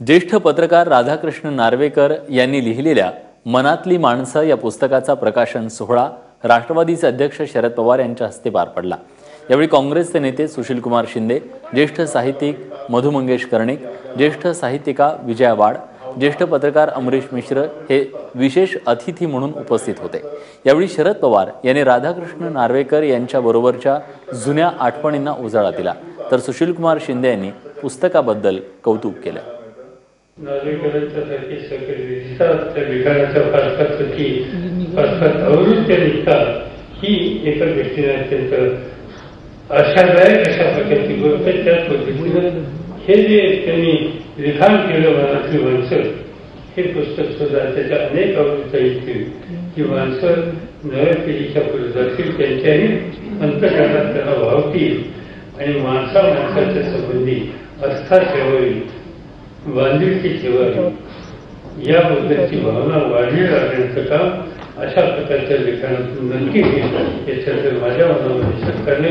ज्येष्ठ पत्रकार राधाकृष्ण नार्वेकर यांनी लिहिलेल्या मनातली माणसं या पुस्तकाचा प्रकाशन सोहळा राष्ट्रवादीचे अध्यक्ष शरद पवार यांच्या हस्ते पार पडला. यावेळी काँग्रेसचे नेते सुशीलकुमार शिंदे ज्येष्ठ साहित्यिक मधु मंगेश कर्णिक ज्येष्ठ साहित्यिका विजया वाड ज्येष्ठ पत्रकार अमरीश मिश्र हे विशेष अतिथी म्हणून उपस्थित होते. यावेळी शरद पवार यांनी राधाकृष्ण नार्वेकर यांच्याबरोबरच्या जुन्या आठवणींना उजाळा दिला. तर सुशीलकुमार शिंदे यांनी पुस्तकाबद्दल कौतुक केलं. नागरिकांच्यासारखे सगळे दिसतात त्या अवृत्य ही एका व्यक्तीने अत्यंत आशादायक अशा प्रकारची गोष्ट पद्धतीनं हे जे त्यांनी लिखाण केलं मनातली माणसं हे पुस्तक सुद्धा त्याच्या अनेक आवृत्त्या येतील की माणसं नव्या पिढीच्या पुढे जातील त्यांच्याही अंतकरणात त्यांना वावतील आणि माणसा माणसाच्या संबंधी आस्था ठेवावी. बांधिलकी ठेवावी याबद्दलची भावना वाढली राहण्याचं काम अशा प्रकारच्या लिखाणातून नक्की होईल याच्यात माझ्या मनामध्ये सरकारने